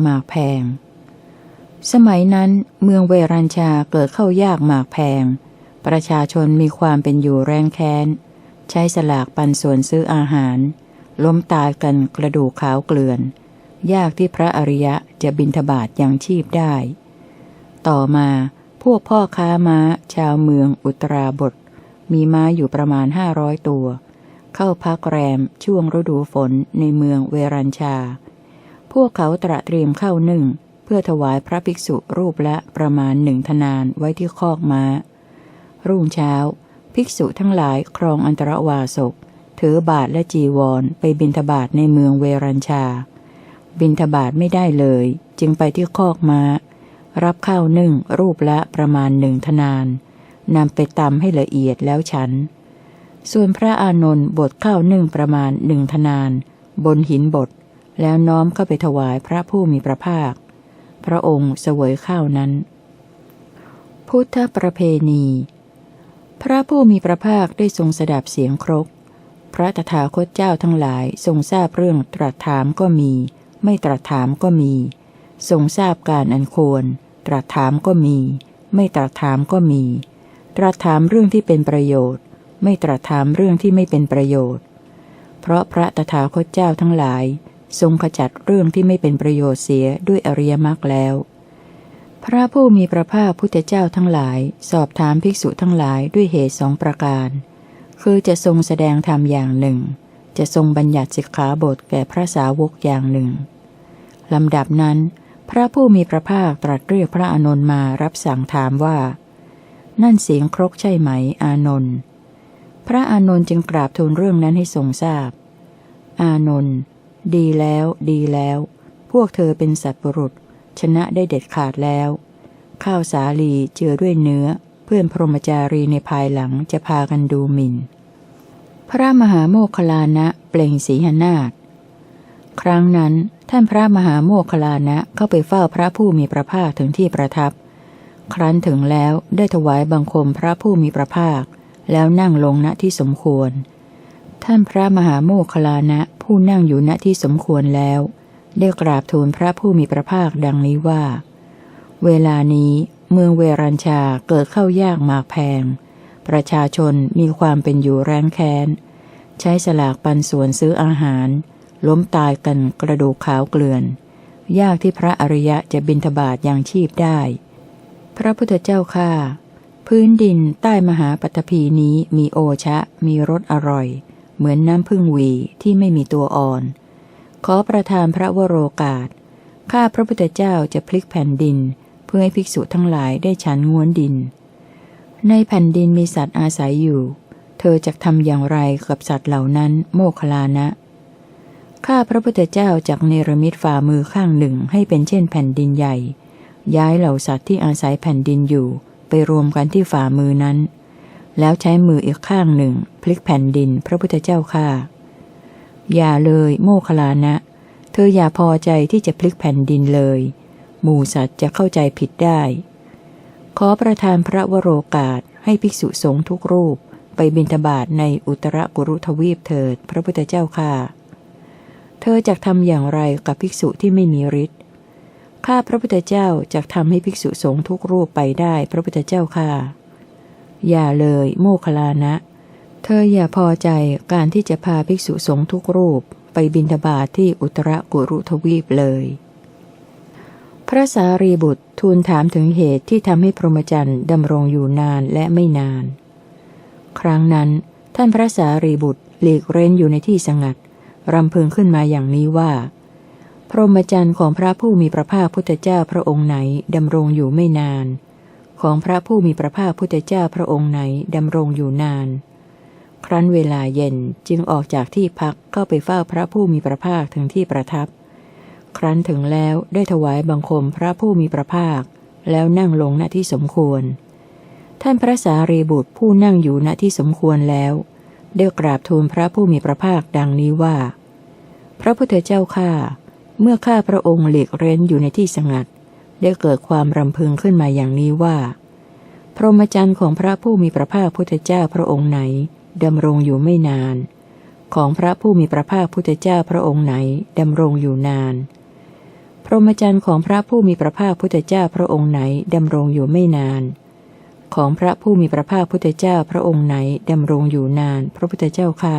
หมากแพง สมัยนั้นเมืองเวรัญชาเกิดเข้ายากหมากแพง ประชาชนมีความเป็นอยู่แรงแค้น ใช้สลากปันส่วนซื้ออาหาร ล้มตายกันกระดูกขาวเกลื่อน ยากที่พระอริยะจะบินทบาทยังชีพได้ ต่อมาพวกพ่อค้าม้าชาวเมืองอุตราบท มีม้าอยู่ประมาณห้าร้อยตัว เข้าพักแรมช่วงฤดูฝนในเมืองเวรัญชา พวกเขาตระเตรียมข้าวหนึ่ง เพื่อถวายพระภิกษุรูปละประมาณหนึ่งธนานไว้ที่คอกม้า รุ่งเช้า ภิกษุทั้งหลายครองอันตรวาสกถือบาทและจีวรไปบิณฑบาตในเมืองเวรัญชา บิณฑบาตไม่ได้เลย จึงไปที่คอกม้า รับข้าวนึ่งรูปละประมาณหนึ่งธนานนำไปตำให้ละเอียดแล้วฉัน ส่วนพระอานนท์บทข้าวนึ่งประมาณหนึ่งธนาน บนหินบท แล้วน้อมเข้าไปถวายพระผู้มีพระภาค พระองค์เสวยข้าวนั้น พุทธประเพณี พระผู้มีพระภาคได้ทรงสดับเสียงครก พระตถาคตเจ้าทั้งหลายทรงทราบเรื่องตรัสถามก็มี ไม่ตรัสถามก็มี ทรงทราบการอันควร ตรัสถามก็มี ไม่ตรัสถามก็มี ตรัสถามเรื่องที่เป็นประโยชน์ ไม่ตรัสถามเรื่องที่ไม่เป็นประโยชน์ เพราะพระตถาคตเจ้าทั้งหลาย ทรงขจัดเรื่องที่ไม่เป็นประโยชน์เสียด้วยอริยมรรคแล้ว พระผู้มีพระภาคพุทธเจ้าทั้งหลาย สอบถามภิกษุทั้งหลายด้วยเหตุสองประการ คือจะทรงแสดงธรรมอย่างหนึ่ง จะทรงบัญญัติสิกขาบทแก่พระสาวกอย่างหนึ่งลำดับนั้น พระผู้มีพระภาคตรัสเรียกพระอานนท์มารับสั่งถามว่า นั่นเสียงครกใช่ไหม อานนท์พระอานนท์จึงกราบทูลเรื่องนั้นให้ทรงทราบ อานนท์ ดีแล้วดีแล้ว พวกเธอเป็นสัตว์บรุษ ชนะได้เด็ดขาดแล้ว ข้าวสาลีเจือด้วยเนื้อ เพื่อนพรหมจารีในภายหลังจะพากันดูหมิน่น พระมหาโมคลานะเปล่งสีหนาฏครั้งนั้นท่านพระมหาโมคลานะเข้าไปเฝ้าพระผู้มีพระภาคถึงที่ประทับ ครั้นถึงแล้วได้ถวายบังคมพระผู้มีพระภาค แล้วนั่งลงณที่สมควร ท่านพระมหาโมคลานะ ผู้นั่งอยู่ณที่สมควรแล้ว ได้กราบทูลพระผู้มีพระภาคดังนี้ว่า เวลานี้เมืองเวรัญชาเกิดเข้ายากหมากแพง ประชาชนมีความเป็นอยู่แรงแค้น ใช้สลากปันส่วนซื้ออาหาร ล้มตายกันกระดูกขาวเกลื่อน ยากที่พระอริยะจะบินทบาทยังชีพได้ พระพุทธเจ้าข้าพื้นดินใต้มหาปฐพีนี้มีโอชะ มีรสอร่อย เหมือนน้ำพึ่งวีที่ไม่มีตัวอ่อน ขอประทานพระวโรกาส ข้าพระพุทธเจ้าจะพลิกแผ่นดิน เพื่อให้ภิกษุทั้งหลายได้ฉันง้วนดิน ในแผ่นดินมีสัตว์อาศัยอยู่ เธอจะทำอย่างไรกับสัตว์เหล่านั้น โมคลานะ ข้าพระพุทธเจ้าจากเนรมิตฝ่ามือข้างหนึ่งให้เป็นเช่นแผ่นดินใหญ่ ย้ายเหล่าสัตว์ที่อาศัยแผ่นดินอยู่ ไปรวมกันที่ฝ่ามือนั้น แล้วใช้มืออีกข้างหนึ่ง พลิกแผ่นดินพระพุทธเจ้าข้าอย่าเลยโมคลานะ เธออย่าพอใจที่จะพลิกแผ่นดินเลย หมู่สัตว์จะเข้าใจผิดได้ ขอประทานพระวโรกาสให้ภิกษุสงฆ์ทุกรูปไปบิณฑบาตในอุตรกุรุทวีปเถิด พระพุทธเจ้าข้าเธอจะทำอย่างไรกับภิกษุที่ไม่มีฤทธิ์ข้าพระพุทธเจ้าจะทำให้ภิกษุสงฆ์ทุกรูปไปได้ พระพุทธเจ้าข้า อย่าเลยโมคลานะ เธออย่าพอใจการที่จะพาภิกษุสงฆ์ทุกรูปไปบิณฑบาทที่อุตรกุรุทวีปเลย พระสารีบุตรทูลถามถึงเหตุที่ทำให้พรหมจรรย์ดำรงอยู่นานและไม่นาน ครั้งนั้น ท่านพระสารีบุตรหลีกเร้นอยู่ในที่สงัด รำพึงขึ้นมาอย่างนี้ว่า พรหมจรรย์ของพระผู้มีพระภาคพุทธเจ้าพระองค์ไหนดำรงอยู่ไม่นาน ของพระผู้มีพระภาคพุทธเจ้าพระองค์ไหนดำรงอยู่นาน ครั้นเวลาเย็นจึงออกจากที่พักเข้าไปเฝ้าพระผู้มีพระภาคถึงที่ประทับ ครั้นถึงแล้วได้ถวายบังคมพระผู้มีพระภาค แล้วนั่งลงณที่สมควร ท่านพระสารีบุตรผู้นั่งอยู่ณที่สมควรแล้วได้กราบทูลพระผู้มีพระภาคดังนี้ว่า พระพุทธเจ้าข้าเมื่อข้าพระองค์หลีกเร้นอยู่ในที่สงัด ได้เกิดความรำพึงขึ้นมาอย่างนี้ว่า พรหมจรรย์ของพระผู้มีพระภาคพุทธเจ้าพระองค์ไหนดำรงอยู่ไม่นาน ของพระผู้มีพระภาคพุทธเจ้าพระองค์ไหนดำรงอยู่นาน พรหมจรรย์ของพระผู้มีพระภาคพุทธเจ้าพระองค์ไหนดำรงอยู่ไม่นาน ของพระผู้มีพระภาคพุทธเจ้าพระองค์ไหนดำรงอยู่นาน พระพุทธเจ้าค่ะ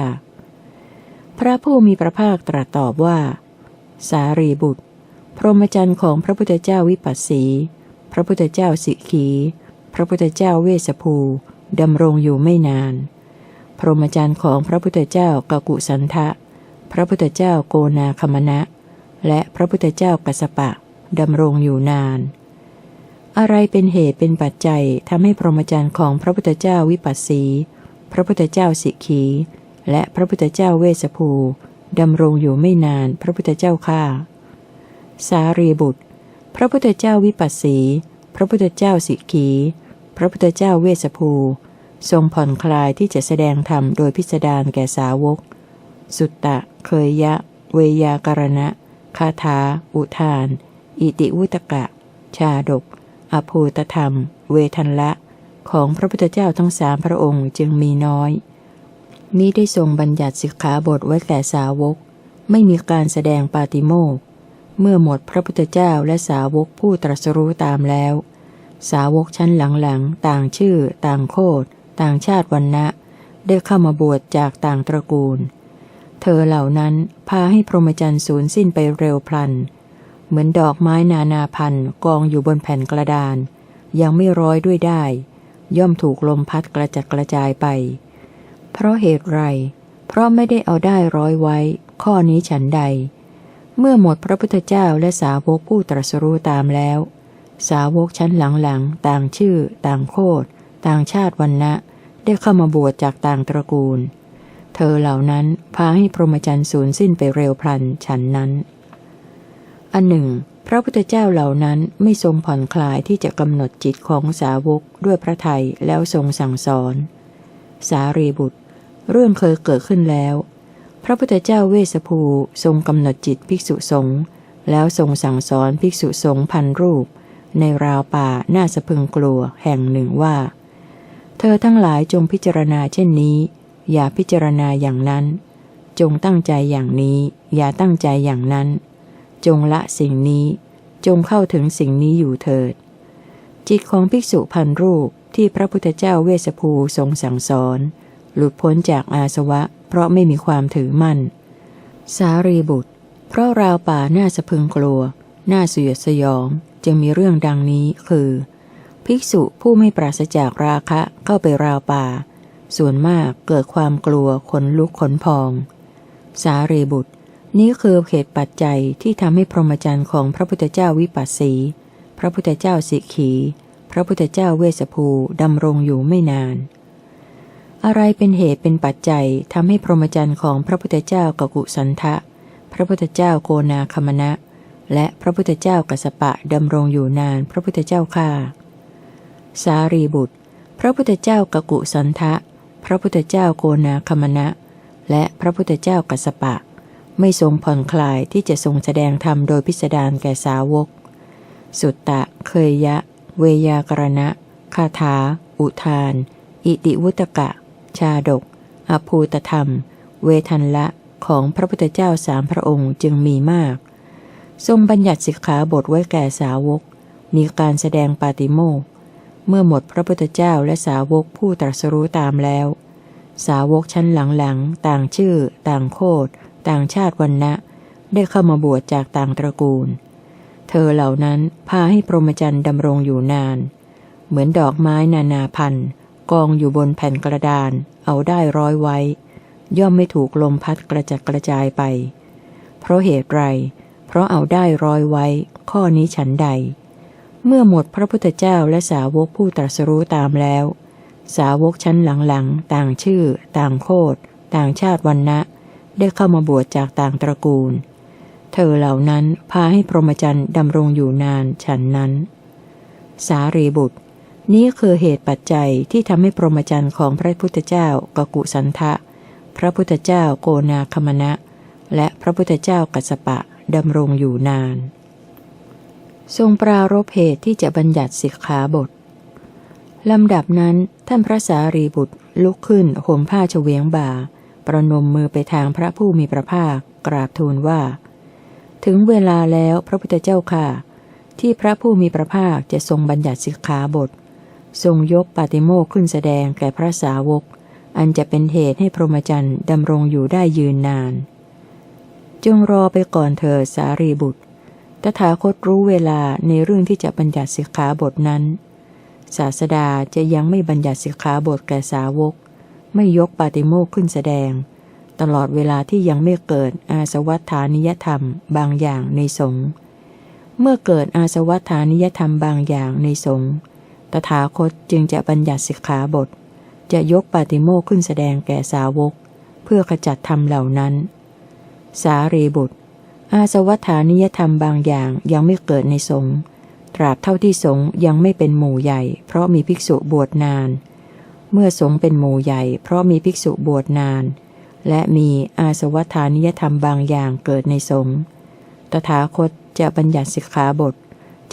พระผู้มีพระภาคตรัสตอบว่า สารีบุตร พรหมจรรย์ของพระพุทธเจ้าวิปัสสี พระพุทธเจ้าสิกขี พระพุทธเจ้าเวสภูดำรงอยู่ไม่นาน พรหมจรรย์ของพระพุทธเจ้ากกุสันทะ พระพุทธเจ้าโกนาคมณะ และพระพุทธเจ้ากัสปะดำรงอยู่นาน อะไรเป็นเหตุเป็นปัจจัยทำให้พรหมจรรย์ของพระพุทธเจ้าวิปัสสี พระพุทธเจ้าสิกขี และพระพุทธเจ้าเวสภูดำรงอยู่ไม่นานพระพุทธเจ้าข้า สารีบุตร พระพุทธเจ้าวิปัสสี พระพุทธเจ้าสิกี พระพุทธเจ้าเวสภู ทรงผ่อนคลายที่จะแสดงธรรมโดยพิสดารแก่สาวก สุตตะ เคยยะ เวยาการณะ คาถา อุทาน อิติวุตกะ ชาดก อภูตธรรม เวทันละ ของพระพุทธเจ้าทั้งสามพระองค์จึงมีน้อยมิได้ทรงบัญญัติสิกขาบทไว้แก่สาวก ไม่มีการแสดงปาติโมก เมื่อหมดพระพุทธเจ้าและสาวกผู้ตรัสรู้ตามแล้ว สาวกชั้นหลังๆ ต่างชื่อ ต่างโคดต่างชาติวันนะได้เข้ามาบวชจากต่างตระกูล เธอเหล่านั้นพาให้พรหมจรรย์สูญสิ้นไปเร็วพลัน เหมือนดอกไม้นานาพันธุ์กองอยู่บนแผ่นกระดาน ยังไม่ร้อยด้วยได้ ย่อมถูกลมพัดกระจัดกระจายไป เพราะเหตุไร เพราะไม่ได้เอาได้ร้อยไว้ ข้อนี้ฉันใด เมื่อหมดพระพุทธเจ้าและสาวกผู้ตรัสรู้ตามแล้ว สาวกชั้นหลังๆ ต่างชื่อ ต่างโคดต่างชาติวันนะได้เข้ามาบวชจากต่างตระกูล เธอเหล่านั้นพาให้พรหมจรรย์สูญสิ้นไปเร็วพลันฉันนั้น อันหนึ่ง พระพุทธเจ้าเหล่านั้นไม่ทรงผ่อนคลายที่จะกำหนดจิตของสาวกด้วยพระทัยแล้วทรงสั่งสอน สารีบุตร เรื่องเคยเกิดขึ้นแล้ว พระพุทธเจ้าเวสภูทรงกำหนดจิตภิกษุสงฆ์แล้วทรงสั่งสอนภิกษุสงฆ์พันรูป ในราวป่าหน้าสะพึงกลัวแห่งหนึ่งว่า เธอทั้งหลายจงพิจารณาเช่นนี้ อย่าพิจารณาอย่างนั้น จงตั้งใจอย่างนี้ อย่าตั้งใจอย่างนั้น จงละสิ่งนี้ จงเข้าถึงสิ่งนี้อยู่เถิด จิตของภิกษุพันรูปที่พระพุทธเจ้าเวสภูทรงสั่งสอน หลุดพ้นจากอาสวะ เพราะไม่มีความถือมั่น สารีบุตร เพราะราวป่าหน้าสะพึงกลัวหน้าสยดสยองจึงมีเรื่องดังนี้คือ ภิกษุผู้ไม่ปราศจากราคะเข้าไปราวป่า ส่วนมากเกิดความกลัวขนลุกขนพอง สารีบุตร นี้คือเหตุปัจจัยที่ทำให้พรหมจรรย์ของพระพุทธเจ้าวิปัสสี พระพุทธเจ้าสิกขี พระพุทธเจ้าเวสภูดำรงอยู่ไม่นาน อะไรเป็นเหตุเป็นปัจจัยทำให้พรหมจรรย์ของพระพุทธเจ้ากกุสันทะ พระพุทธเจ้าโกนาคมณะ และพระพุทธเจ้ากัสปะดำรงอยู่นานพระพุทธเจ้าข้าสารีบุตร พระพุทธเจ้ากกุสันทะ พระพุทธเจ้าโกนาคมณะ และพระพุทธเจ้ากัสสปะ ไม่ทรงผ่อนคลายที่จะทรงแสดงธรรมโดยพิสดารแก่สาวก สุตตะ เคยยะ เวยากรณะ คาถา อุทาน อิติวุตกะ ชาดก อภูตธรรม เวทันละของพระพุทธเจ้าสามพระองค์จึงมีมาก ทรงบัญญัติสิกขาบทไว้แก่สาวก มีการแสดงปาติโมกเมื่อหมดพระพุทธเจ้าและสาวกผู้ตรัสรู้ตามแล้ว สาวกชั้นหลังๆ ต่างชื่อ ต่างโคดต่างชาติวันนะได้เข้ามาบวชจากต่างตระกูล เธอเหล่านั้นพาให้พรหมจรรย์ดำรงอยู่นาน เหมือนดอกไม้นานาพันธุ์ กองอยู่บนแผ่นกระดาน เอาได้ร้อยไว้ ย่อมไม่ถูกลมพัดกระจัดกระจายไป เพราะเหตุไร เพราะเอาได้ร้อยไว้ ข้อนี้ฉันใด เมื่อหมดพระพุทธเจ้าและสาวกผู้ตรัสรู้ตามแล้ว สาวกชั้นหลังๆ ต่างชื่อ ต่างโคดต่างชาติวันนะได้เข้ามาบวชจากต่างตระกูล เธอเหล่านั้นพาให้พรหมจรรย์ดำรงอยู่นานฉันนั้น สารีบุตร นี้คือเหตุปัจจัยที่ทำให้พรหมจรรย์ของพระพุทธเจ้ากกุสันทะ พระพุทธเจ้าโกนาคมณะ และพระพุทธเจ้ากัสปะดำรงอยู่นาน ทรงปรารบเหตุที่จะบัญญัติสิกขาบทลำดับนั้นท่านพระสารีบุตรลุกขึ้นห่มผ้าเฉวียงบ่า ประนมมือไปทางพระผู้มีพระภาคกราบทูลว่า ถึงเวลาแล้วพระพุทธเจ้าค่ะ ที่พระผู้มีพระภาคจะทรงบัญญัติสิกขาบท ทรงยกปาติโมกขึ้นแสดงแก่พระสาวก อันจะเป็นเหตุให้พรหมจรรย์ดำรงอยู่ได้ยืนนาน จงรอไปก่อนเถิดสารีบุตร ตถาคตรู้เวลาในเรื่องที่จะบัญญัติสิกขาบทนั้น ศาสดาจะยังไม่บัญญัติสิกขาบทแก่สาวก ไม่ยกปาติโมกข์ขึ้นแสดง ตลอดเวลาที่ยังไม่เกิดอาสวัฏฐานิยธรรมบางอย่างในสงฆ์เมื่อเกิดอาสวัฏฐานิยธรรมบางอย่างในสงฆ์ ตถาคตจึงจะบัญญัติสิกขาบท จะยกปาติโมกขึ้นแสดงแก่สาวก เพื่อขจัดธรรมเหล่านั้น สารีบุตร อาสวัฏฐานิยธรรมบางอย่างยังไม่เกิดในสงฆ์ตราบเท่าที่สงฆ์ยังไม่เป็นหมู่ใหญ่ เพราะมีภิกษุบวชนาน เมื่อสงฆ์เป็นหมู่ใหญ่ เพราะมีภิกษุบวชนาน และมีอาสวัฏฐานิยธรรมบางอย่างเกิดในสงฆ์ตถาคตจะบัญญัติสิกขาบท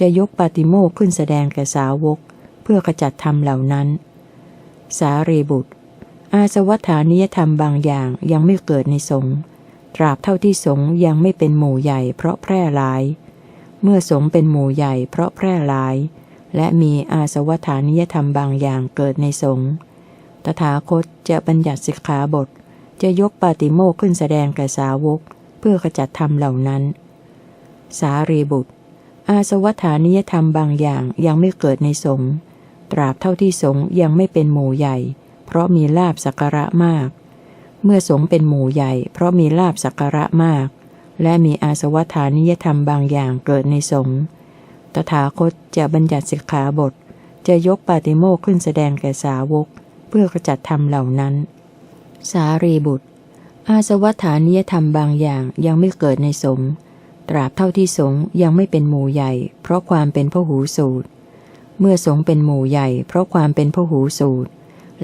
จะยกปาติโมกขึ้นแสดงแก่สาวก พื่อขจัดธรรมเหล่านั้น สารีบุตร อาสวัฏฐานิยธรรมบางอย่างยังไม่เกิดในสงฆ์ตราบเท่าที่สงฆ์ยังไม่เป็นหมู่ใหญ่เพราะแพร่หลาย เมื่อสงฆ์เป็นหมู่ใหญ่เพราะแพร่หลาย และมีอาสวัฏฐานิยธรรมบางอย่างเกิดในสงฆ์ตถาคตจะบัญญัติสิกขาบท จะยกปาติโมกข์ขึ้นแสดงแก่สาวก เพื่อขจัดธรรมเหล่านั้น สารีบุตร อาสวัฏฐานิยธรรมบางอย่างยังไม่เกิดในสงฆ์ ตราบเท่าที่สงยังไม่เป็นหมู่ใหญ่ เพราะมีลาบสักการะมาก เมื่อสงเป็นหมู่ใหญ่ เพราะมีลาบสักการะมาก และมีอาสวัฐานิยธรรมบางอย่างเกิดในสงตถาคตจะบัญญัติสิกขาบท จะยกปาติโมกขึ้นแสดงแก่สาวก เพื่อขจัดธรรมเหล่านั้น สารีบุตร อาสวัฐานิยธรรมบางอย่างยังไม่เกิดในสงตราบเท่าที่สงยังไม่เป็นหมู่ใหญ่ เพราะความเป็นพหูสูตร เมื่อสงเป็นหมู่ใหญ่เพราะความเป็นพหูสูตร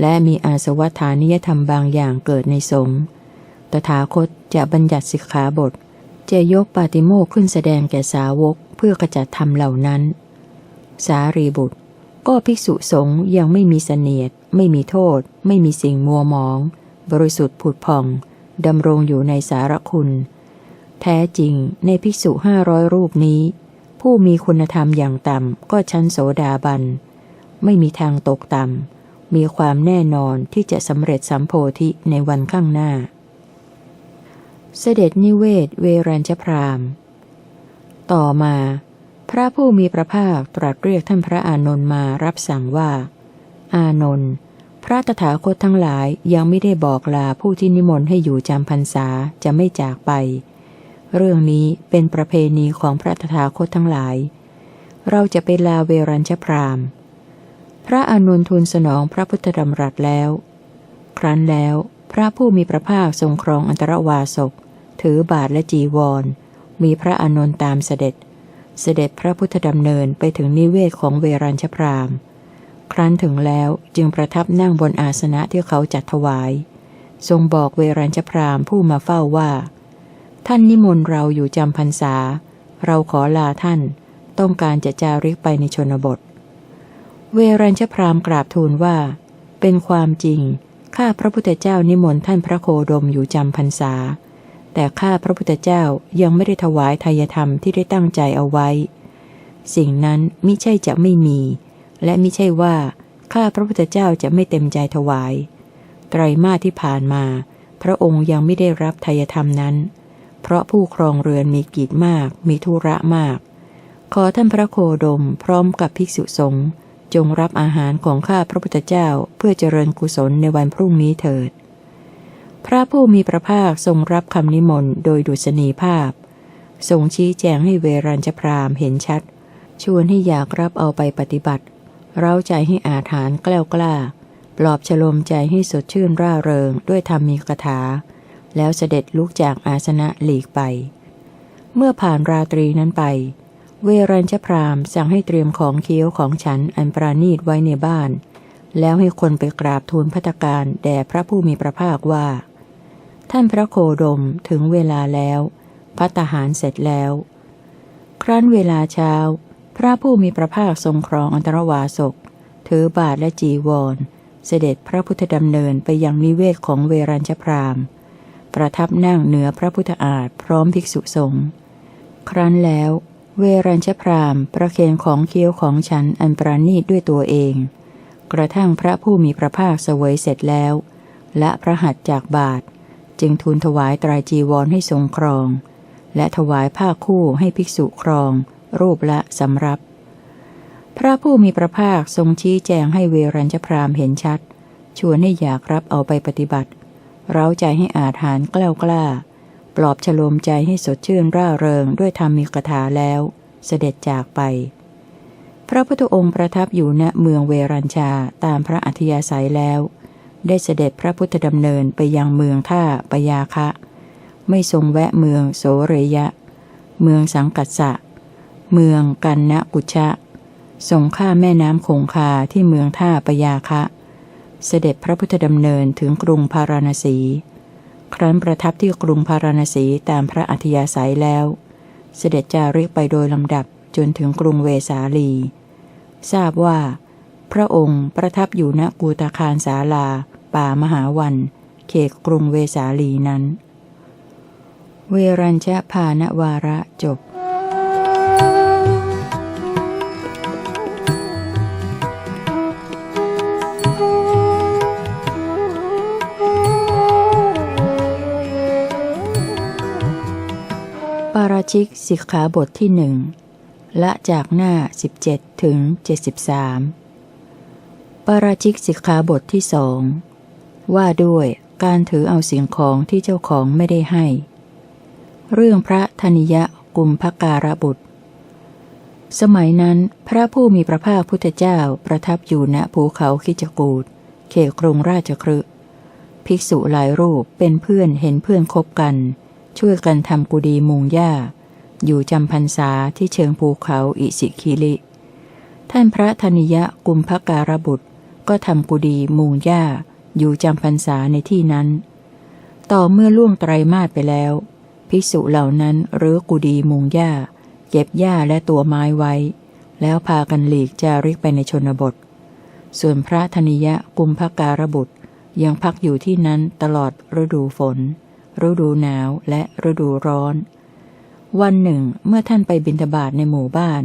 และมีอาสวัฏฐานิยธรรมบางอย่างเกิดในสงตถาคตจะบัญญัติสิกขาบท จะยกปาติโมกข์ขึ้นแสดงแก่สาวกเพื่อขจัดธรรมเหล่านั้น สารีบุตร ก็ภิกษุสงฆ์ยังไม่มีเสนียด ไม่มีโทษ ไม่มีสิ่งมัวหมอง บริสุทธิ์ผุดผ่องดำรงอยู่ในสารคุณ แท้จริงในภิกษุห้าร้อยรูปนี้ ผู้มีคุณธรรมอย่างต่ำก็ชั้นโสดาบัน ไม่มีทางตกต่ำ มีความแน่นอนที่จะสำเร็จสัมโพธิในวันข้างหน้า เสด็จนิเวศเวรัญชพราม ต่อมา พระผู้มีพระภาคตรัสเรียกท่านพระอานนท์มารับสั่งว่า อานนท์พระตถาคตทั้งหลายยังไม่ได้บอกลาผู้ที่นิมนต์ให้อยู่จำพรรษาจะไม่จากไป เรื่องนี้เป็นประเพณีของพระตถาคตทั้งหลาย เราจะไปลาเวรัญชพรามพระอานนทูลสนองพระพุทธดำรัสแล้ว ครั้นแล้วพระผู้มีพระภาคทรงครองอันตรวาสก ถือบาทและจีวร มีพระอานนตามเสด็จ เสด็จพระพุทธดำเนินไปถึงนิเวศของเวรัญชพรามครั้นถึงแล้วจึงประทับนั่งบนอาสนะที่เขาจัดถวาย ทรงบอกเวรัญชพรามผู้มาเฝ้าว่า ท่านนิมนต์เราอยู่จำพรรษา เราขอลาท่าน ต้องการจะจาริกไปในชนบท เวรัญชพรามกราบทูลว่า เป็นความจริง ข้าพระพุทธเจ้านิมนต์ท่านพระโคดมอยู่จำพรรษา แต่ข้าพระพุทธเจ้ายังไม่ได้ถวายทายธรรมที่ได้ตั้งใจเอาไว้ สิ่งนั้นมิใช่จะไม่มี และมิใช่ว่าข้าพระพุทธเจ้าจะไม่เต็มใจถวาย ไตรมาสที่ผ่านมา พระองค์ยังไม่ได้รับทายธรรมนั้น เพราะผู้ครองเรือนมีกิจมาก มีธุระมาก ขอท่านพระโคดมพร้อมกับภิกษุสงฆ์จงรับอาหารของข้าพระพุทธเจ้าเพื่อเจริญกุศลในวันพรุ่งนี้เถิด พระผู้มีพระภาคทรงรับคำนิมนต์โดยดุษณีภาพ ทรงชี้แจงให้เวรัญชพรามเห็นชัด ชวนให้อยากรับเอาไปปฏิบัติ เร้าใจให้อาถานแกล้ากล้า ปลอบฉลมใจให้สดชื่นร่าเริงด้วยธรรมีกถา แล้วเสด็จลุกจากอาสนะหลีกไป เมื่อผ่านราตรีนั้นไป เวรัญชพรามสั่งให้เตรียมของเคี้ยวของฉันอันปราณีตไว้ในบ้าน แล้วให้คนไปกราบทูลพัตการแด่พระผู้มีพระภาคว่า ท่านพระโคดมถึงเวลาแล้วพัตหารเสร็จแล้ว ครั้นเวลาเช้า พระผู้มีพระภาคทรงครองอันตรวาสกถือบาทและจีวร เสด็จพระพุทธดำเนินไปยังนิเวศของเวรัญชพราม ประทับนั่งเหนือพระพุทธอาฏพร้อมภิกษุสงฆ์ครั้นแล้ว เวรัญชพรามประเคนของเคี้ยวของฉันอันประณีตด้วยตัวเอง กระทั่งพระผู้มีพระภาคเสวยเสร็จแล้ว และพระหัตจากบาท จึงทูลถวายตรายจีวรให้ทรงครอง และถวายผ้าคู่ให้ภิกษุครอง รูปละสำรับ พระผู้มีพระภาคทรงชี้แจงให้เวรัญชพรามเห็นชัด ชวนให้อยากรับเอาไปปฏิบัติ เร้าใจให้อาถานกล้ากล้า ปลอบฉโลมใจให้สดชื่นร่าเริงด้วยธรรมีกถาแล้ว เสด็จจากไป พระพุทธองค์ประทับอยู่ณเมืองเวรัญชาตามพระอัธยาศัยแล้ว ได้เสด็จพระพุทธดำเนินไปยังเมืองท่าปยาคะ ไม่ทรงแวะเมืองโสเรยะ เมืองสังกัสสะ เมืองกันนะกุชะทรงข้าแม่น้ำคงคาที่เมืองท่าปยาคะ เสด็จพระพุทธดำเนินถึงกรุงพาราณสี ครั้นประทับที่กรุงพาราณสีตามพระอัธยาศัยแล้ว เสด็จจาริกไปโดยลำดับจนถึงกรุงเวสาลี ทราบว่า พระองค์ประทับอยู่ณกูตาคารสาลา ป่ามหาวัน เขตกรุงเวสาลีนั้น เวรัญชพานวาระจบ ชิกสิกขาบทที่หนึ่งละจากหน้า 17 ถึง 73ปาราชิกสิกขาบทที่สองว่าด้วยการถือเอาสิ่งของที่เจ้าของไม่ได้ให้ เรื่องพระธนิยะกุมภการบุตร สมัยนั้นพระผู้มีพระภาคพุทธเจ้าประทับอยู่ณภูเขาคิจกูดเขตกรุงราชครึภิกษุหลายรูปเป็นเพื่อนเห็นเพื่อนคบกัน ช่วยกันทำกุดีมุงหญ้า อยู่จำพรรษาที่เชิงภูเขาอิสิคิลิ ท่านพระธนิยะกุมภการบุตร ก็ทำกุดีมุงหญ้า อยู่จำพรรษาในที่นั้น ต่อเมื่อล่วงไตรมาสไปแล้ว ภิกษุเหล่านั้นรื้อกุดีมุงหญ้า เก็บหญ้าและตัวไม้ไว้ แล้วพากันหลีกจาริกไปในชนบท ส่วนพระธนิยะกุมภการบุตรยังพักอยู่ที่นั้นตลอดฤดูฝน ฤดูหนาวและฤดูร้อน วันหนึ่ง เมื่อท่านไปบิณฑบาตในหมู่บ้าน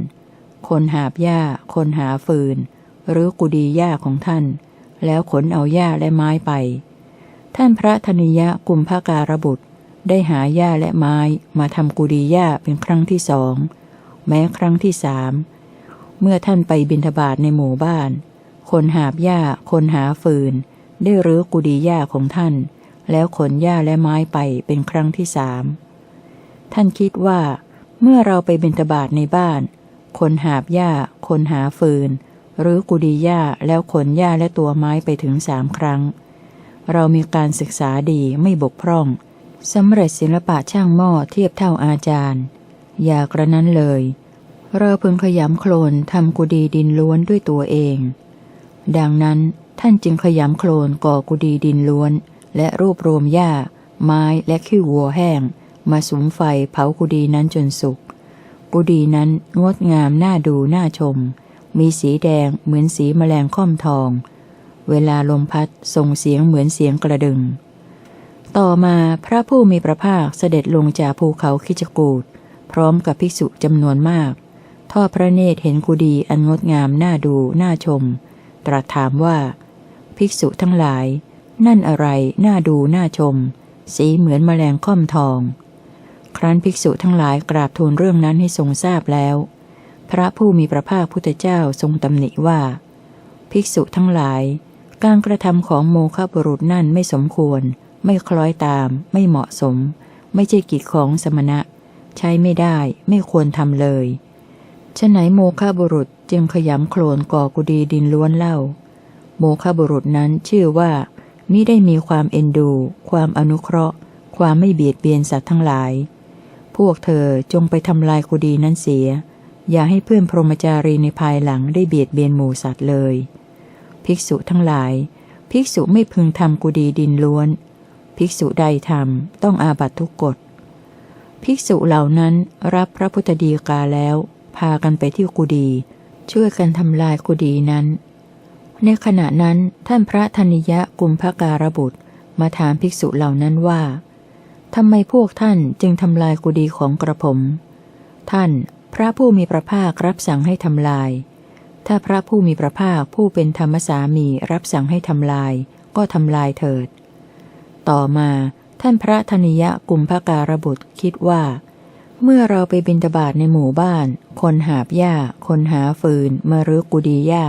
คนหาบหญ้า คนหาฟืน หรือกุดีหญ้าของท่าน แล้วขนเอาหญ้าและไม้ไป ท่านพระธนิยะกุมภการบุตร ได้หาหญ้าและไม้มาทำกุดีหญ้าเป็นครั้งที่สอง แม้ครั้งที่สาม เมื่อท่านไปบิณฑบาตในหมู่บ้าน คนหาบหญ้า คนหาฟืน ได้รื้อกุดีหญ้าของท่าน แล้วขนหญ้าและไม้ไปเป็นครั้งที่สาม ท่านคิดว่า เมื่อเราไปบิณฑบาตในบ้าน คนหาบหญ้า คนหาฟืน หรือกุดีหญ้าแล้วขนหญ้าและตัวไม้ไปถึงสามครั้ง เรามีการศึกษาดีไม่บกพร่องสำเร็จศิลปะช่างหม้อเทียบเท่าอาจารย์ อย่ากระนั้นเลย เราพึงขยำโคลนทำกุดีดินล้วนด้วยตัวเอง ดังนั้นท่านจึงขยำโคลนก่อกุดีดินล้วน และรวบรวมหญ้า ไม้และขี้วัวแห้ง มาสุมไฟเผากุดีนั้นจนสุก กุดีนั้นงดงามน่าดูน่าชม มีสีแดงเหมือนสีแมลงค่อมทอง เวลาลมพัดส่งเสียงเหมือนเสียงกระดึง ต่อมาพระผู้มีพระภาคเสด็จลงจากภูเขาคิจกูดพร้อมกับภิกษุจำนวนมาก ทอดพระเนตรเห็นกุดีอันงดงามน่าดูน่าชม ตรัสถามว่า ภิกษุทั้งหลาย นั่นอะไรน่าดูน่าชม สีเหมือนแมลงค่อมทอง ครั้นภิกษุทั้งหลายกราบทูลเรื่องนั้นให้ทรงทราบแล้ว พระผู้มีพระภาคพุทธเจ้าทรงตำหนิว่า ภิกษุทั้งหลาย การกระทำของโมฆะบุรุษนั่นไม่สมควร ไม่คล้อยตาม ไม่เหมาะสม ไม่ใช่กิจของสมณะ ใช้ไม่ได้ ไม่ควรทำเลยฉะไหนโมฆะบุรุษจึงขยำโคลนก่อกุดีดินล้วนเล่า โมฆะบุรุษนั้นชื่อว่ามิได้มีความเอ็นดู ความอนุเคราะห์ ความไม่เบียดเบียนสัตว์ทั้งหลาย พวกเธอจงไปทำลายกุดีนั้นเสีย อย่าให้เพื่อนพรหมจารีในภายหลังได้เบียดเบียนหมูสัตว์เลย ภิกษุทั้งหลาย ภิกษุไม่พึงทำกุดีดินล้วน ภิกษุใดทำต้องอาบัตทุกกฎ ภิกษุเหล่านั้นรับพระพุทธดีกาแล้ว พากันไปที่กุดีช่วยกันทำลายกุดีนั้น ในขณะนั้นท่านพระธนิยะกุมภการบุตรมาถามภิกษุเหล่านั้นว่า ทำไมพวกท่านจึงทำลายกุดีของกระผม ท่านพระผู้มีพระภาครับสั่งให้ทำลาย ถ้าพระผู้มีพระภาคผู้เป็นธรรมสามีรับสั่งให้ทำลาย ก็ทำลายเถิด ต่อมาท่านพระธนิยะกุมภการบุตรคิดว่า เมื่อเราไปบินตบาทในหมู่บ้าน คนหาบหญ้า คนหาฟืนมารื้อกุดีหญ้า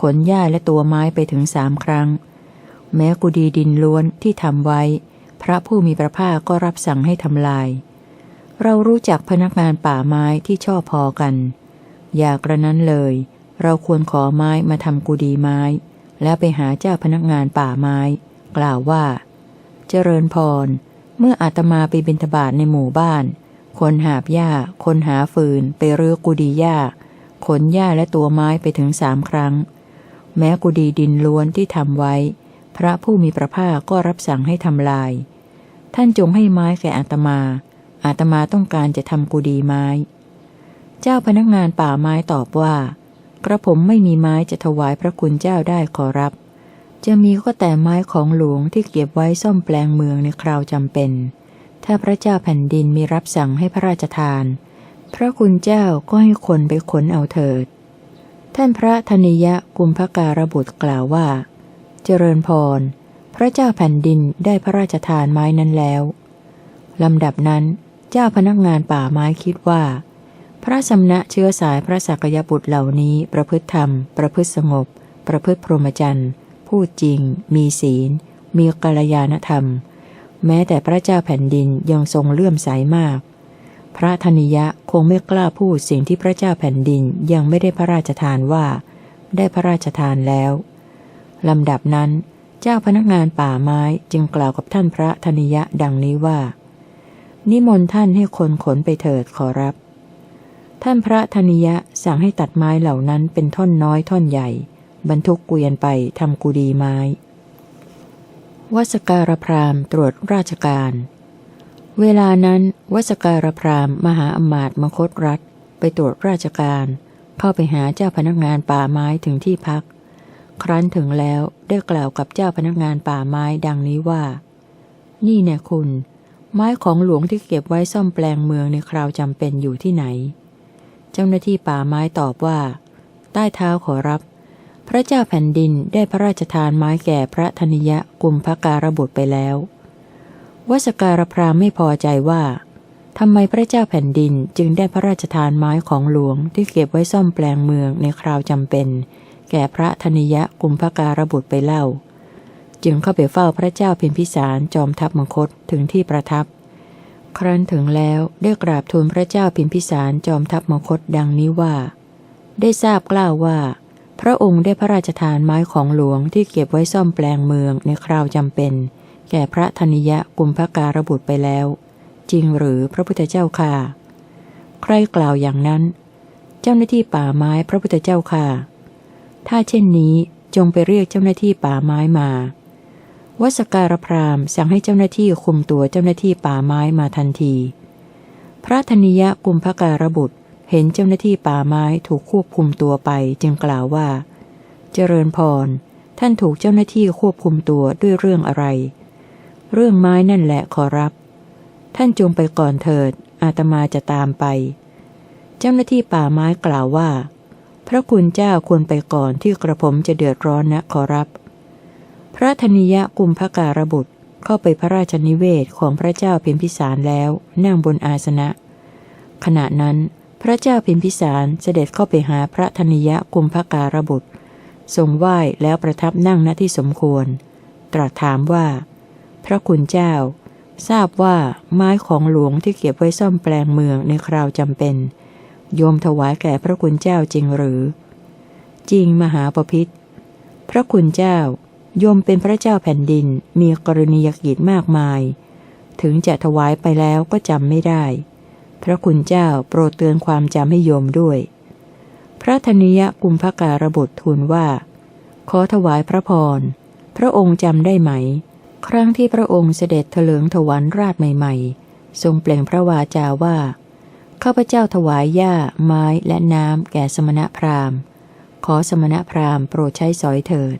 ขนหญ้าและตัวไม้ไปถึงสามครั้ง แม้กุดีดินล้วนที่ทำไว้ พระผู้มีพระภาคก็รับสั่งให้ทำลาย เรารู้จักพนักงานป่าไม้ที่ชอบพอกัน อย่ากระนั้นเลย เราควรขอไม้มาทำกุดีไม้ แล้วไปหาเจ้าพนักงานป่าไม้ กล่าวว่า เจริญพร เมื่ออาตมาไปบิณฑบาตในหมู่บ้าน คนหาบหญ้า คนหาฟืน ไปรื้อกุดีหญ้า ขนหญ้าและตัวไม้ไปถึงสามครั้ง แม้กุดีดินล้วนที่ทำไว้ พระผู้มีพระภาคก็รับสั่งให้ทำลาย ท่านจงให้ไม้แก่อาตมา อาตมาต้องการจะทำกุดีไม้ เจ้าพนักงานป่าไม้ตอบว่า กระผมไม่มีไม้จะถวายพระคุณเจ้าได้ขอรับ จะมีก็แต่ไม้ของหลวงที่เก็บไว้ซ่อมแปลงเมืองในคราวจำเป็น ถ้าพระเจ้าแผ่นดินมีรับสั่งให้พระราชทาน พระคุณเจ้าก็ให้คนไปขนเอาเถิด ท่านพระธนิยะกุมภการบุตรกล่าวว่า เจริญพร พระเจ้าแผ่นดินได้พระราชทานไม้นั้นแล้วลำดับนั้น เจ้าพนักงานป่าไม้คิดว่า พระสำนะเชื้อสายพระสักยบุตรเหล่านี้ประพฤติธรรม ประพฤติสงบ ประพฤติพรหมจรรย์พูดจริง มีศีล มีกัลยาณธรรม แม้แต่พระเจ้าแผ่นดินยังทรงเลื่อมใสมาก พระธนิยะคงไม่กล้าพูดสิ่งที่พระเจ้าแผ่นดินยังไม่ได้พระราชทานว่า ได้พระราชทานแล้วลำดับนั้น เจ้าพนักงานป่าไม้จึงกล่าวกับท่านพระธนิยะดังนี้ว่า นิมนต์ท่านให้คนขนไปเถิดขอรับ ท่านพระธนิยะสั่งให้ตัดไม้เหล่านั้นเป็นท่อนน้อยท่อนใหญ่ บรรทุกเกวียนไปทำกุดีไม้วสการพรามตรวจราชการ เวลานั้นวสการพรามมหาอมาตย์มคตรัฐ ไปตรวจราชการ เข้าไปหาเจ้าพนักงานป่าไม้ถึงที่พัก ครั้นถึงแล้วได้กล่าวกับเจ้าพนักงานป่าไม้ดังนี้ว่า นี่เนี่ยคุณ ไม้ของหลวงที่เก็บไว้ซ่อมแปลงเมืองในคราวจำเป็นอยู่ที่ไหน เจ้าหน้าที่ป่าไม้ตอบว่า ใต้เท้าขอรับ พระเจ้าแผ่นดินได้พระราชทานไม้แก่พระธนิยะกุมภการบุตรไปแล้ววสการพรามไม่พอใจว่าทำไมพระเจ้าแผ่นดินจึงได้พระราชทานไม้ของหลวงที่เก็บไว้ซ่อมแปลงเมืองในคราวจำเป็น แก่พระธนิยะกุมภการบุตรไปเล่า จึงเข้าไปเฝ้าพระเจ้าพิมพิสารจอมทัพมคตถึงที่ประทับ ครั้นถึงแล้วได้กราบทูลพระเจ้าพิมพิสารจอมทัพมคตดังนี้ว่า ได้ทราบกล่าวว่า พระองค์ได้พระราชทานไม้ของหลวงที่เก็บไว้ซ่อมแปลงเมืองในคราวจำเป็น แก่พระธนิยะกุมภการบุตรไปแล้ว จริงหรือพระพุทธเจ้าค่ะ ใครกล่าวอย่างนั้น เจ้าหน้าที่ป่าไม้พระพุทธเจ้าค่ะ ถ้าเช่นนี้จงไปเรียกเจ้าหน้าที่ป่าไม้มา วสการพรามสั่งให้เจ้าหน้าที่คุมตัวเจ้าหน้าที่ป่าไม้มาทันที พระธนิยะกุมภการบุตรเห็นเจ้าหน้าที่ป่าไม้ถูกควบคุมตัวไปจึงกล่าวว่า เจริญพร ท่านถูกเจ้าหน้าที่ควบคุมตัวด้วยเรื่องอะไร เรื่องไม้นั่นแหละขอรับ ท่านจงไปก่อนเถิด อาตมาจะตามไป เจ้าหน้าที่ป่าไม้กล่าวว่า พระคุณเจ้าควรไปก่อนที่กระผมจะเดือดร้อนนะขอรับ พระธนิยะกุมภการบุตรเข้าไปพระราชนิเวศของพระเจ้าพิมพิสารแล้วนั่งบนอาสนะ ขณะนั้น พระเจ้าพิมพิสารเสด็จเข้าไปหาพระธนิยะกุมภการบุตร ทรงไหว้แล้วประทับนั่งณที่สมควร ตรัสถามว่า พระคุณเจ้า ทราบว่าไม้ของหลวงที่เก็บไว้ซ่อมแปลงเมืองในคราวจำเป็น โยมถวายแก่พระคุณเจ้าจริงหรือ จริงมหาปพิธพระคุณเจ้า โยมเป็นพระเจ้าแผ่นดินมีกรณียกิจมากมาย ถึงจะถวายไปแล้วก็จำไม่ได้ พระคุณเจ้าโปรดเตือนความจำให้โยมด้วย พระธนิยะกุมภการบุตรทูลว่า ขอถวายพระพร พระองค์จำได้ไหม ครั้งที่พระองค์เสด็จเถลิงถวันราชใหม่ ๆ ทรงเปล่งพระวาจาว่า ข้าพเจ้าถวายหญ้า ไม้และน้ำแก่สมณพราหมณ์ ขอสมณพราหมณ์โปรดใช้สอยเถิด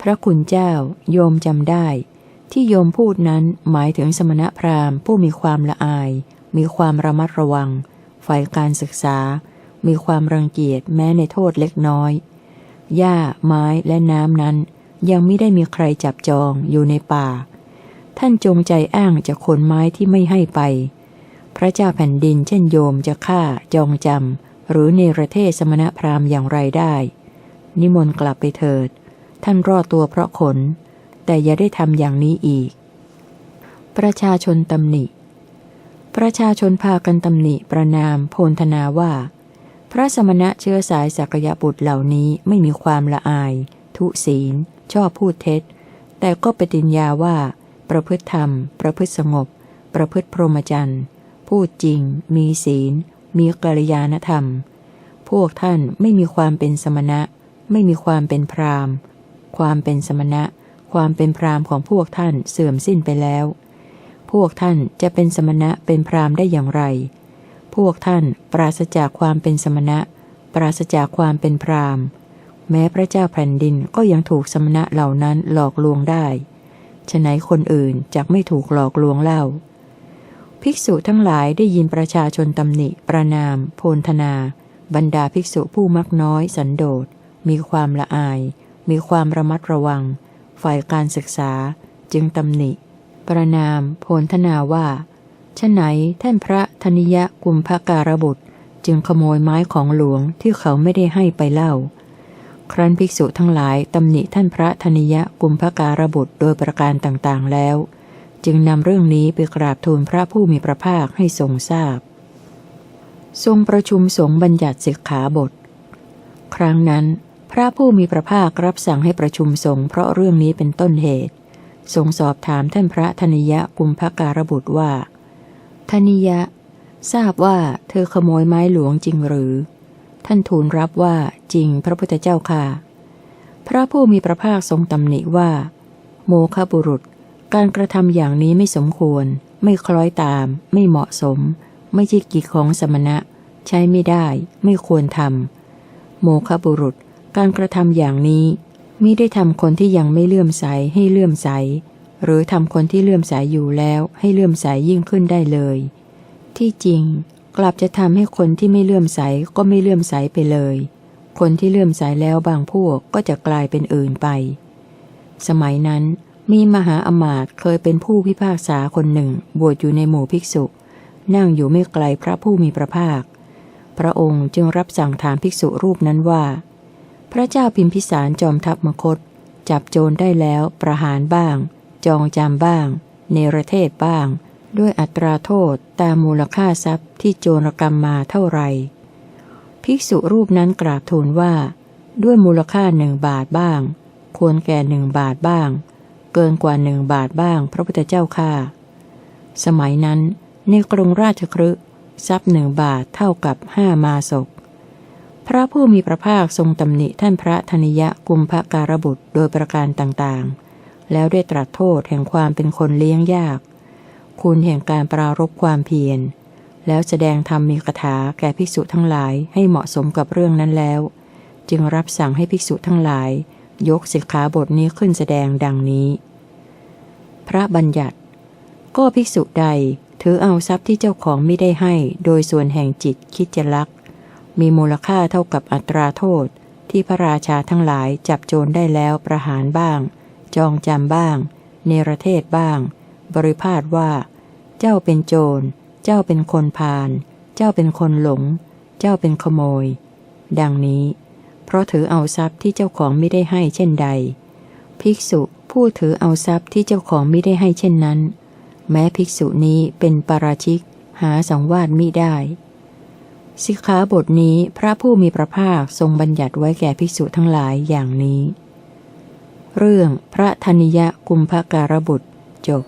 พระคุณเจ้าโยมจำได้ ที่โยมพูดนั้นหมายถึงสมณพราหมณ์ ผู้มีความละอาย มีความระมัดระวัง ฝ่ายการศึกษา มีความรังเกียจแม้ในโทษเล็กน้อย หญ้า ไม้และน้ำนั้น ยังไม่ได้มีใครจับจองอยู่ในป่า ท่านจงใจอ้างจะขนไม้ที่ไม่ให้ไป พระเจ้าแผ่นดินเช่นโยมจะฆ่า จองจำ หรือเนรเทศสมณพราหมณ์อย่างไรได้ นิมนต์กลับไปเถิด ท่านรอดตัวเพราะขน แต่อย่าได้ทำอย่างนี้อีก ประชาชนตำหนิ ประชาชนพากันตำหนิประนามโพนธนาว่า พระสมณะเชื้อสายสักยบุตรเหล่านี้ไม่มีความละอาย ทุศีล ชอบพูดเท็จ แต่ก็ปฏิญญาว่า ประพฤติธรรม ประพฤติสงบ ประพฤติพรหมจรรย์ พูดจริง มีศีล มีกัลยาณธรรม พวกท่านไม่มีความเป็นสมณะ ไม่มีความเป็นพรามความเป็นสมณะ ความเป็นพรามของพวกท่านเสื่อมสิ้นไปแล้ว พวกท่านจะเป็นสมณะเป็นพรามได้อย่างไร พวกท่านปราศจากความเป็นสมณะ ปราศจากความเป็นพรามแม้พระเจ้าแผ่นดินก็ยังถูกสมณะเหล่านั้นหลอกลวงได้ ฉะไหนคนอื่นจะไม่ถูกหลอกลวงเล่า ภิกษุทั้งหลายได้ยินประชาชนตำหนิ ประนาม โพนธนา บรรดาภิกษุผู้มักน้อย สันโดษ มีความละอาย มีความระมัดระวัง ฝ่ายการศึกษา จึงตำหนิ ประนาม โพนธนาว่าฉะไหนท่านพระธนิยะกุมภการบุตร จึงขโมยไม้ของหลวงที่เขาไม่ได้ให้ไปเล่า ครั้นภิกษุทั้งหลายตำหนิท่านพระธนิยะกุมภการบุตรโดยประการต่างๆแล้ว จึงนำเรื่องนี้ไปกราบทูลพระผู้มีพระภาคให้ทรงทราบ ทรงประชุมสงฆ์บัญญัติสิกขาบท ครั้งนั้น พระผู้มีพระภาครับสั่งให้ประชุมสงฆ์เพราะเรื่องนี้เป็นต้นเหตุ ทรงสอบถามท่านพระธนิยะกุมภการบุตรว่า ธนิยะ ทราบว่าเธอขโมยไม้หลวงจริงหรือ ท่านทูลรับว่าจริงพระพุทธเจ้าค่ะ พระผู้มีพระภาคทรงตำหนิว่า โมฆบุรุษ การกระทำอย่างนี้ไม่สมควร ไม่คล้อยตาม ไม่เหมาะสม ไม่ใช่กิจของสมณะ ใช้ไม่ได้ ไม่ควรทำโมฆบุรุษ การกระทำอย่างนี้มิได้ทำคนที่ยังไม่เลื่อมใสให้เลื่อมใส หรือทำคนที่เลื่อมใสอยู่แล้วให้เลื่อมใสยิ่งขึ้นได้เลย ที่จริง กลับจะทำให้คนที่ไม่เลื่อมใสก็ไม่เลื่อมใสไปเลย คนที่เลื่อมใสแล้วบางพวกก็จะกลายเป็นอื่นไป สมัยนั้น มีมหาอมาตย์เคยเป็นผู้พิพากษาคนหนึ่ง บวชอยู่ในหมู่ภิกษุ นั่งอยู่ไม่ไกลพระผู้มีพระภาค พระองค์จึงรับสั่งถามภิกษุรูปนั้นว่า พระเจ้าพิมพิสารจอมทัพมคต จับโจรได้แล้วประหารบ้าง จองจำบ้าง เนรเทศบ้าง ด้วยอัตราโทษตามมูลค่าทรัพย์ที่โจรกรรมมาเท่าไหร่ภิกษุรูปนั้นกราบทูลว่า ด้วยมูลค่าหนึ่งบาทบ้าง ควรแก่หนึ่งบาทบ้าง เกินกว่าหนึ่งบาทบ้าง พระพุทธเจ้าค่าสมัยนั้นในกรุงราชครึทรัพย์หนึ่งบาทเท่ากับห้ามาศก พระผู้มีพระภาคทรงตำหนิท่านพระธนิยะกุมภการบุตรโดยประการต่างๆ แล้วได้ตรัสโทษแห่งความเป็นคนเลี้ยงยาก คุณแห่งการปรารบความเพียร แล้วแสดงธรรมมีคาถาแก่ภิกษุทั้งหลายให้เหมาะสมกับเรื่องนั้นแล้ว จึงรับสั่งให้ภิกษุทั้งหลาย ยกสิกขาบทนี้ขึ้นแสดงดังนี้ พระบัญญัติ ก็ภิกษุใดถือเอาทรัพย์ที่เจ้าของไม่ได้ให้โดยส่วนแห่งจิตคิดจะลัก มีมูลค่าเท่ากับอัตราโทษ ที่พระราชาทั้งหลายจับโจรได้แล้วประหารบ้าง จองจำบ้าง เนรเทศบ้าง บริพาทว่า เจ้าเป็นโจร เจ้าเป็นคนพาลเจ้าเป็นคนหลง เจ้าเป็นขโมย ดังนี้ เพราะถือเอาทรัพย์ที่เจ้าของไม่ได้ให้เช่นใด ภิกษุผู้ถือเอาทรัพย์ที่เจ้าของไม่ได้ให้เช่นนั้น แม้ภิกษุนี้เป็นปาราชิกหาสังวาสมิได้ สิกขาบทนี้พระผู้มีพระภาคทรงบัญญัติไว้แก่ภิกษุทั้งหลายอย่างนี้ เรื่องพระธนิยะกุมภการบุตรจบ